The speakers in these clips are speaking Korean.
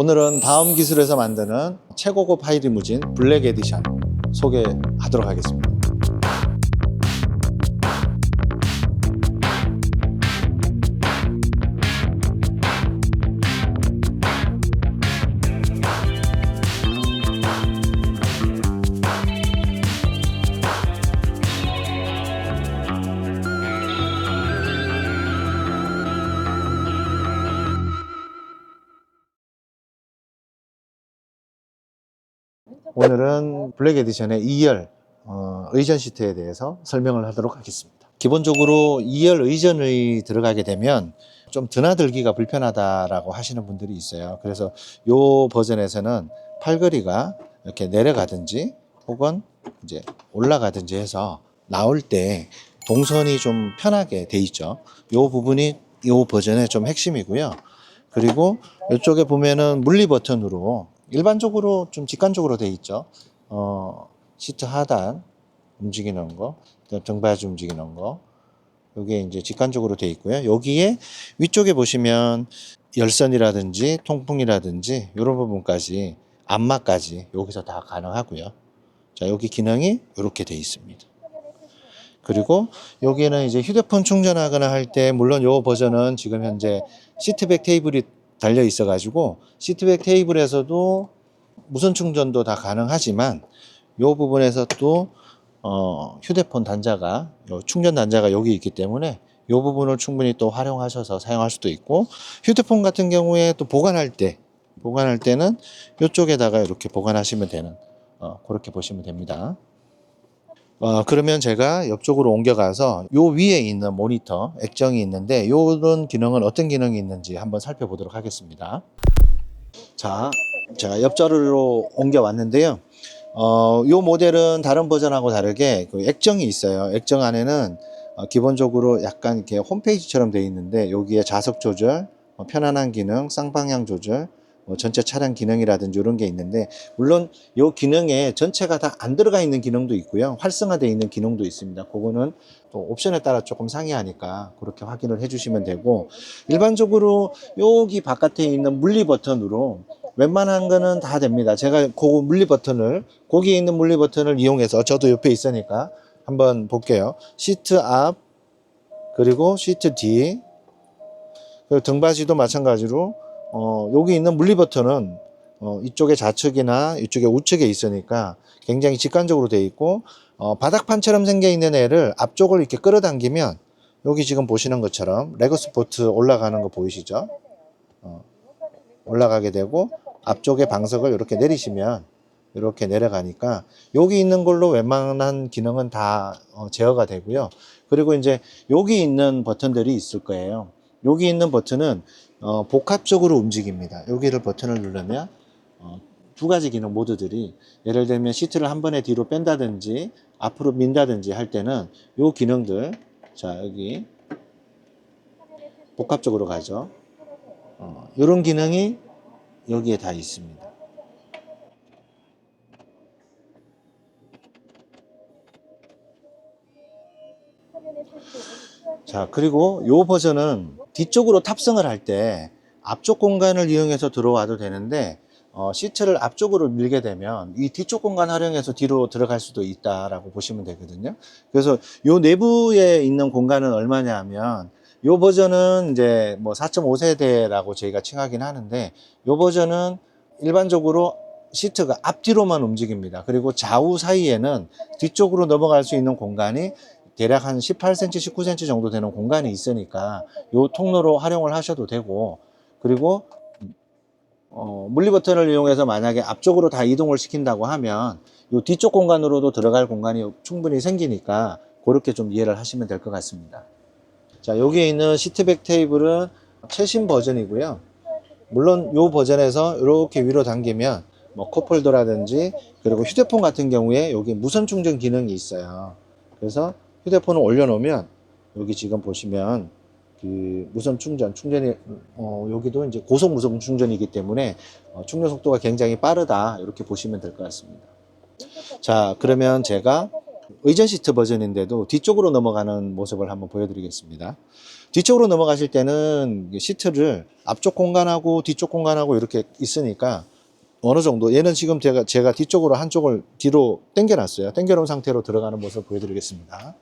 오늘은 다음 기술에서 만드는 최고급 하이리무진 블랙 에디션 소개하도록 하겠습니다. 오늘은 블랙 에디션의 2열 어, 의전 시트에 대해서 설명을 하도록 하겠습니다. 기본적으로 2열 의전이 들어가게 되면 좀 드나들기가 불편하다라고 하시는 분들이 있어요. 그래서 이 버전에서는 팔걸이가 이렇게 내려가든지 혹은 이제 올라가든지 해서 나올 때 동선이 좀 편하게 돼 있죠. 이 부분이 이 버전의 좀 핵심이고요. 그리고 이쪽에 보면은 물리 버튼으로 일반적으로 좀 직관적으로 돼 있죠. 어, 시트 하단 움직이는 거, 등받이 움직이는 거. 이게 이제 직관적으로 돼 있고요. 여기에 위쪽에 보시면 열선이라든지 통풍이라든지 이런 부분까지 안마까지 여기서 다 가능하고요. 자, 여기 기능이 이렇게 돼 있습니다. 그리고 여기에는 이제 휴대폰 충전하거나 할 때 물론 요 버전은 지금 현재 시트백 테이블이 달려 있어 가지고 시트백 테이블에서도 무선 충전도 다 가능하지만 요 부분에서 또 어, 휴대폰 단자가 요 충전 단자가 여기 있기 때문에 요 부분을 충분히 또 활용하셔서 사용할 수도 있고 휴대폰 같은 경우에 또 보관할 때 보관할 때는 이쪽에다가 이렇게 보관하시면 되는 어, 그렇게 보시면 됩니다. 어, 그러면 제가 옆쪽으로 옮겨가서 요 위에 있는 모니터 액정이 있는데 요런 기능은 어떤 기능이 있는지 한번 살펴보도록 하겠습니다. 자, 제가 옆자리로 옮겨 왔는데요. 어, 요 모델은 다른 버전하고 다르게 그 액정이 있어요. 액정 안에는 어, 기본적으로 약간 이렇게 홈페이지처럼 되어 있는데 여기에 좌석 조절, 어, 편안한 기능, 쌍방향 조절, 뭐 전체 차량 기능이라든지 이런 게 있는데 물론 요 기능에 전체가 다 안 들어가 있는 기능도 있고요. 활성화되어 있는 기능도 있습니다. 그거는 또 옵션에 따라 조금 상이하니까 그렇게 확인을 해주시면 되고 일반적으로 여기 바깥에 있는 물리 버튼으로 웬만한 거는 다 됩니다. 제가 그 물리 버튼을 거기에 있는 물리 버튼을 이용해서 저도 옆에 있으니까 한번 볼게요. 시트 앞 그리고 시트 뒤 그리고 등받이도 마찬가지로 어, 여기 있는 물리 버튼은 어, 이쪽에 좌측이나 이쪽에 우측에 있으니까 굉장히 직관적으로 되어 있고 어, 바닥판처럼 생겨 있는 애를 앞쪽을 이렇게 끌어당기면 여기 지금 보시는 것처럼 레고 스포트 올라가는 거 보이시죠? 어, 올라가게 되고 앞쪽에 방석을 이렇게 내리시면 이렇게 내려가니까 여기 있는 걸로 웬만한 기능은 다 어, 제어가 되고요. 그리고 이제 여기 있는 버튼들이 있을 거예요. 여기 있는 버튼은 어, 복합적으로 움직입니다. 여기를 버튼을 누르면 어, 두 가지 기능 모드들이 예를 들면 시트를 한 번에 뒤로 뺀다든지 앞으로 민다든지 할 때는 요 기능들 자 여기 복합적으로 가죠. 어, 이런 기능이 여기에 다 있습니다. 자, 그리고 요 버전은 뒤쪽으로 탑승을 할 때 앞쪽 공간을 이용해서 들어와도 되는데 어, 시트를 앞쪽으로 밀게 되면 이 뒤쪽 공간 활용해서 뒤로 들어갈 수도 있다라고 보시면 되거든요. 그래서 요 내부에 있는 공간은 얼마냐 하면 요 버전은 이제 뭐 4.5세대라고 저희가 칭하긴 하는데 요 버전은 일반적으로 시트가 앞뒤로만 움직입니다. 그리고 좌우 사이에는 뒤쪽으로 넘어갈 수 있는 공간이 대략 한 18cm, 19cm 정도 되는 공간이 있으니까 요 통로로 활용을 하셔도 되고 그리고 어, 물리 버튼을 이용해서 만약에 앞쪽으로 다 이동을 시킨다고 하면 요 뒤쪽 공간으로도 들어갈 공간이 충분히 생기니까 그렇게 좀 이해를 하시면 될 것 같습니다. 자, 여기에 있는 시트백 테이블은 최신 버전이고요. 물론 요 버전에서 이렇게 위로 당기면 뭐 컵홀더라든지 그리고 휴대폰 같은 경우에 여기 무선 충전 기능이 있어요. 그래서 휴대폰을 올려놓으면 여기 지금 보시면 그 무선 충전 충전이 어, 여기도 이제 고속 무선 충전이기 때문에 어, 충전 속도가 굉장히 빠르다 이렇게 보시면 될 것 같습니다. 자 그러면 제가 의전 시트 버전인데도 뒤쪽으로 넘어가는 모습을 한번 보여드리겠습니다. 뒤쪽으로 넘어가실 때는 시트를 앞쪽 공간하고 뒤쪽 공간하고 이렇게 있으니까 어느 정도 얘는 지금 제가 제가 뒤쪽으로 한쪽을 뒤로 당겨 놨어요. 당겨 놓은 상태로 들어가는 모습을 보여드리겠습니다.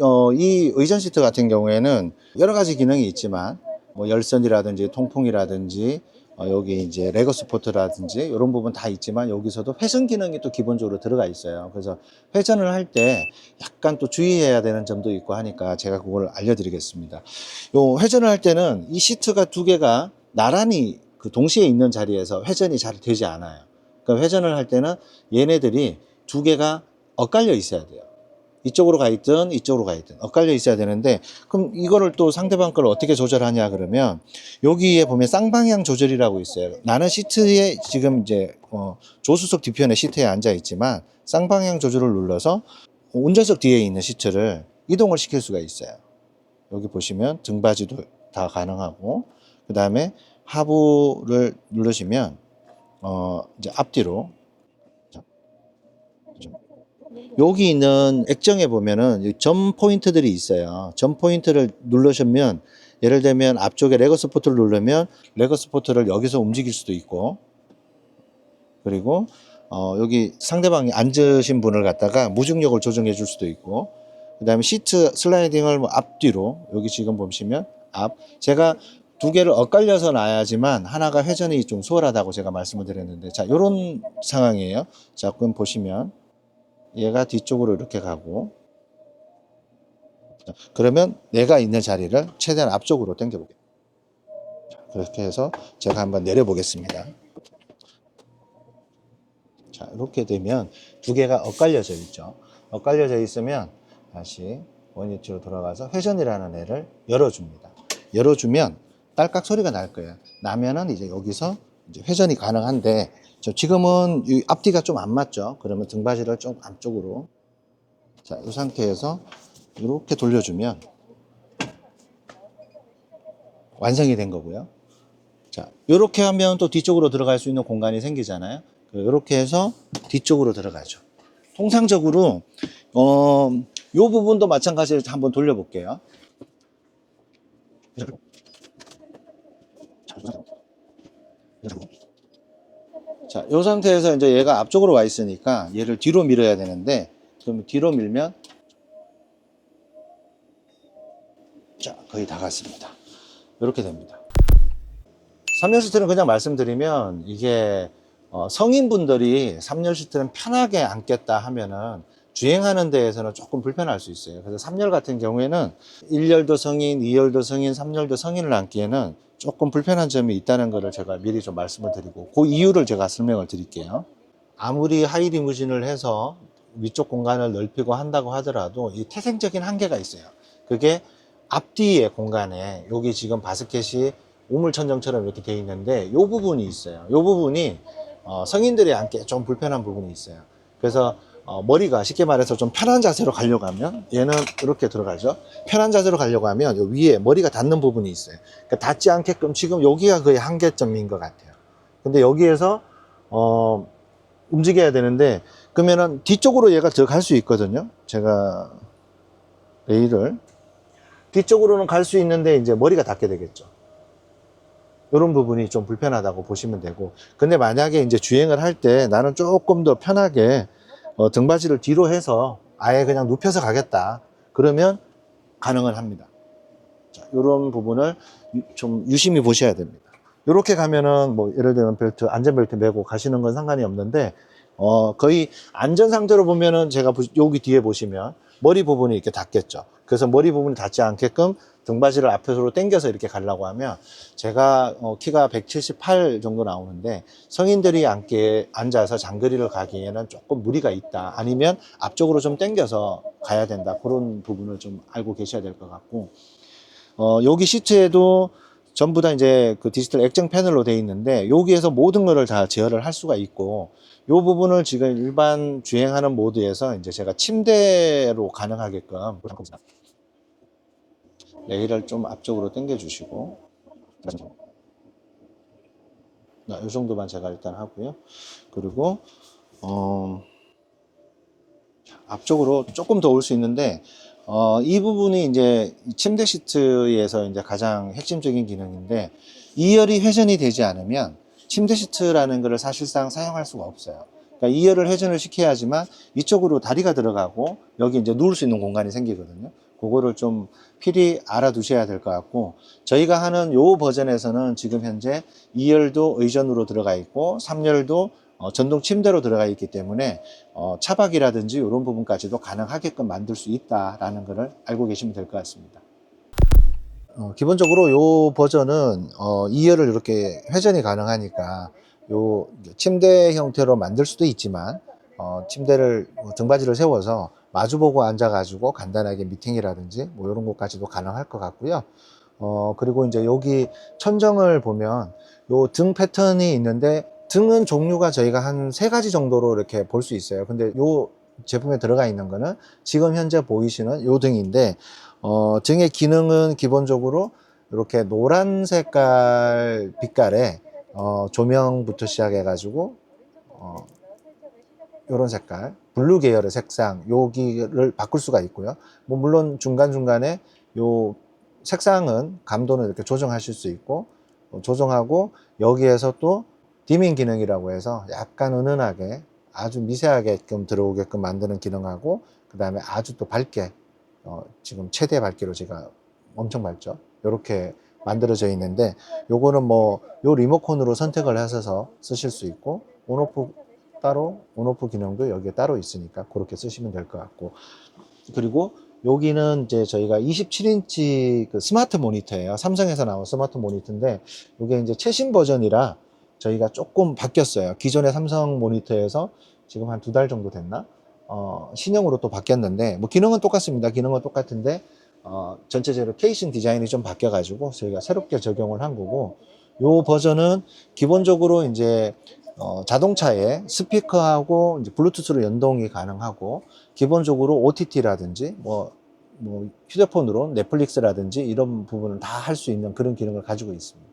어, 이 의전 시트 같은 경우에는 여러 가지 기능이 있지만 뭐 열선이라든지 통풍이라든지 어, 여기 이제 레거 스포트라든지 이런 부분 다 있지만 여기서도 회전 기능이 또 기본적으로 들어가 있어요. 그래서 회전을 할 때 약간 또 주의해야 되는 점도 있고 하니까 제가 그걸 알려드리겠습니다. 요 회전을 할 때는 이 시트가 두 개가 나란히 그 동시에 있는 자리에서 회전이 잘 되지 않아요. 그러니까 회전을 할 때는 얘네들이 두 개가 엇갈려 있어야 돼요. 이쪽으로 가 있든 이쪽으로 가 있든 엇갈려 있어야 되는데 그럼 이거를 또 상대방 걸 어떻게 조절하냐 그러면 여기에 보면 쌍방향 조절이라고 있어요. 나는 시트에 지금 이제 어, 조수석 뒤편에 시트에 앉아 있지만 쌍방향 조절을 눌러서 운전석 뒤에 있는 시트를 이동을 시킬 수가 있어요. 여기 보시면 등받이도 다 가능하고 그 다음에 하부를 누르시면 어 이제 앞뒤로 여기 있는 액정에 보면은 이점 포인트들이 있어요. 점 포인트를 누르시면 예를 들면 앞쪽에 레거 스포트를 누르면 레거 스포트를 여기서 움직일 수도 있고 그리고 어, 여기 상대방이 앉으신 분을 갖다가 무중력을 조정해 줄 수도 있고 그 다음에 시트 슬라이딩을 뭐 앞뒤로 여기 지금 보시면 앞 제가 두 개를 엇갈려서 놔야지만 하나가 회전이 좀 수월하다고 제가 말씀을 드렸는데 자 이런 상황이에요 자 그럼 보시면 얘가 뒤쪽으로 이렇게 가고 자, 그러면 내가 있는 자리를 최대한 앞쪽으로 당겨 볼게요 그렇게 해서 제가 한번 내려 보겠습니다 자, 이렇게 되면 두 개가 엇갈려져 있죠. 엇갈려져 있으면 다시 원위치로 돌아가서 회전이라는 애를 열어줍니다. 열어주면 딸깍 소리가 날 거예요. 나면은 이제 여기서 이제 회전이 가능한데 저 지금은 이 앞뒤가 좀 안 맞죠. 그러면 등받이를 좀 안쪽으로 자, 이 상태에서 이렇게 돌려주면 완성이 된 거고요. 자, 이렇게 하면 또 뒤쪽으로 들어갈 수 있는 공간이 생기잖아요. 이렇게 해서 뒤쪽으로 들어가죠. 통상적으로 어, 요 부분도 마찬가지로 한번 돌려볼게요. 자, 이 상태에서 이제 얘가 앞쪽으로 와 있으니까 얘를 뒤로 밀어야 되는데, 그럼 뒤로 밀면, 자, 거의 다 갔습니다. 이렇게 됩니다. 3열 시트는 그냥 말씀드리면, 이게, 어, 성인분들이 3열 시트는 편하게 앉겠다 하면은, 주행하는 데에서는 조금 불편할 수 있어요. 그래서 3열 같은 경우에는 1열도 성인, 2열도 성인, 3열도 성인을 앉기에는 조금 불편한 점이 있다는 것을 제가 미리 좀 말씀을 드리고 그 이유를 제가 설명을 드릴게요. 아무리 하이리무진을 해서 위쪽 공간을 넓히고 한다고 하더라도 이 태생적인 한계가 있어요. 그게 앞뒤의 공간에 여기 지금 바스켓이 우물천정처럼 이렇게 돼 있는데 이 부분이 있어요. 이 부분이 어, 성인들이 앉기 좀 불편한 부분이 있어요. 그래서 어, 머리가 쉽게 말해서 좀 편한 자세로 가려고 하면 얘는 이렇게 들어가죠. 편한 자세로 가려고 하면 요 위에 머리가 닿는 부분이 있어요. 그러니까 닿지 않게끔 지금 여기가 거의 한계점인 것 같아요. 근데 여기에서 어, 움직여야 되는데 그러면은 뒤쪽으로 얘가 더갈수 있거든요. 제가 레일을 뒤쪽으로는 갈 수 있는데 이제 머리가 닿게 되겠죠. 이런 부분이 좀 불편하다고 보시면 되고 근데 만약에 이제 주행을 할 때 나는 조금 더 편하게 어, 등받이를 뒤로 해서 아예 그냥 눕혀서 가겠다. 그러면 가능은 합니다. 자, 이런 부분을 유- 좀 유심히 보셔야 됩니다. 이렇게 가면은 뭐 예를 들면 벨트, 안전벨트 메고 가시는 건 상관이 없는데 어, 거의 안전 상태로 보면은 제가 보- 여기 뒤에 보시면 머리 부분이 이렇게 닿겠죠. 그래서 머리 부분이 닿지 않게끔 등받이를 앞으로 당겨서 이렇게 가려고 하면 제가 어, 키가 178 정도 나오는데 성인들이 앉게 앉아서 장거리를 가기에는 조금 무리가 있다. 아니면 앞쪽으로 좀 당겨서 가야 된다. 그런 부분을 좀 알고 계셔야 될 것 같고 어, 여기 시트에도 전부 다 이제 그 디지털 액정 패널로 되어 있는데 여기에서 모든 거를 다 제어를 할 수가 있고 이 부분을 지금 일반 주행하는 모드에서 이제 제가 침대로 가능하게끔 레일을 좀 앞쪽으로 당겨 주시고 이 정도만 제가 일단 하고요. 그리고 어, 앞쪽으로 조금 더 올 수 있는데 어, 이 부분이 이제 침대 시트에서 이제 가장 핵심적인 기능인데 2열이 회전이 되지 않으면 침대 시트라는 것을 사실상 사용할 수가 없어요. 그러니까 2열을 회전을 시켜야지만 이쪽으로 다리가 들어가고 여기 이제 누울 수 있는 공간이 생기거든요. 그거를 좀 필히 알아두셔야 될 것 같고 저희가 하는 요 버전에서는 지금 현재 2열도 의전으로 들어가 있고 3열도 어, 전동 침대로 들어가 있기 때문에 어, 차박이라든지 이런 부분까지도 가능하게끔 만들 수 있다라는 것을 알고 계시면 될 것 같습니다. 어, 기본적으로 요 버전은 어, 2열을 이렇게 회전이 가능하니까 요 침대 형태로 만들 수도 있지만 어, 침대를 뭐 등받이를 세워서 마주보고 앉아가지고 간단하게 미팅이라든지 뭐 이런 것까지도 가능할 것 같고요. 어, 그리고 이제 여기 천정을 보면 요 등 패턴이 있는데 등은 종류가 저희가 한 세 가지 정도로 이렇게 볼 수 있어요. 근데 요 제품에 들어가 있는 거는 지금 현재 보이시는 요 등인데 어, 등의 기능은 기본적으로 이렇게 노란 색깔 빛깔의 어, 조명부터 시작해 가지고 어, 요런 색깔 블루 계열의 색상 여기를 바꿀 수가 있고요. 뭐 물론 중간 중간에 요 색상은 감도는 이렇게 조정하실 수 있고 어, 조정하고 여기에서 또 디밍 기능이라고 해서 약간 은은하게 아주 미세하게끔 들어오게끔 만드는 기능하고 그 다음에 아주 또 밝게 어, 지금 최대 밝기로 제가 엄청 밝죠. 이렇게 만들어져 있는데 요거는 뭐 요 리모컨으로 선택을 하셔서 쓰실 수 있고 온오프 따로 온오프 기능도 여기에 따로 있으니까 그렇게 쓰시면 될 것 같고 그리고 여기는 이제 저희가 27인치 그 스마트 모니터예요. 삼성에서 나온 스마트 모니터인데 이게 이제 최신 버전이라 저희가 조금 바뀌었어요. 기존의 삼성 모니터에서 지금 한 두 달 정도 됐나? 어, 신형으로 또 바뀌었는데 뭐 기능은 똑같습니다. 기능은 똑같은데 어, 전체적으로 케이싱 디자인이 좀 바뀌어가지고 저희가 새롭게 적용을 한 거고 요 버전은 기본적으로 이제 어, 자동차에 스피커하고 이제 블루투스로 연동이 가능하고 기본적으로 OTT라든지 뭐, 뭐 휴대폰으로 넷플릭스라든지 이런 부분을 다 할 수 있는 그런 기능을 가지고 있습니다.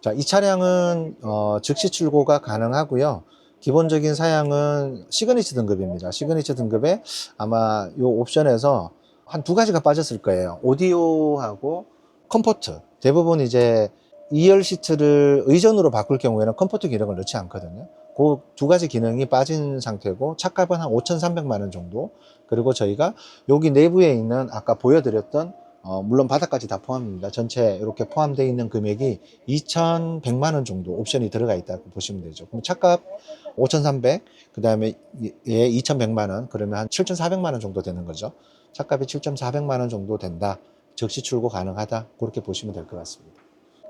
자, 이 차량은 어, 즉시 출고가 가능하고요. 기본적인 사양은 시그니처 등급입니다. 시그니처 등급에 아마 이 옵션에서 한 두 가지가 빠졌을 거예요. 오디오하고 컴포트. 대부분 이제 2열 시트를 의전으로 바꿀 경우에는 컴포트 기능을 넣지 않거든요. 그 두 가지 기능이 빠진 상태고 차값은 한 5,300만 원 정도. 그리고 저희가 여기 내부에 있는 아까 보여드렸던 어, 물론 바닥까지 다 포함입니다. 전체 이렇게 포함되어 있는 금액이 2,100만 원 정도 옵션이 들어가 있다고 보시면 되죠. 그럼 차값 5,300, 그 다음에 얘 2,100만 원, 그러면 한 7,400만 원 정도 되는 거죠. 차값이 7,400만 원 정도 된다. 즉시 출고 가능하다. 그렇게 보시면 될 것 같습니다.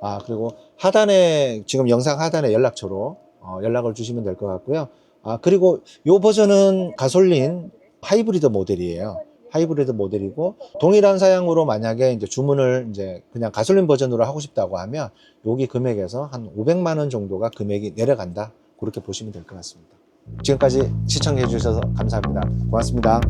아, 그리고 하단에, 지금 영상 하단에 연락처로 어, 연락을 주시면 될 것 같고요. 아, 그리고 요 버전은 가솔린 하이브리드 모델이에요. 하이브리드 모델이고 동일한 사양으로 만약에 이제 주문을 이제 그냥 가솔린 버전으로 하고 싶다고 하면 여기 금액에서 한 500만 원 정도가 금액이 내려간다. 그렇게 보시면 될 것 같습니다. 지금까지 시청해 주셔서 감사합니다. 고맙습니다.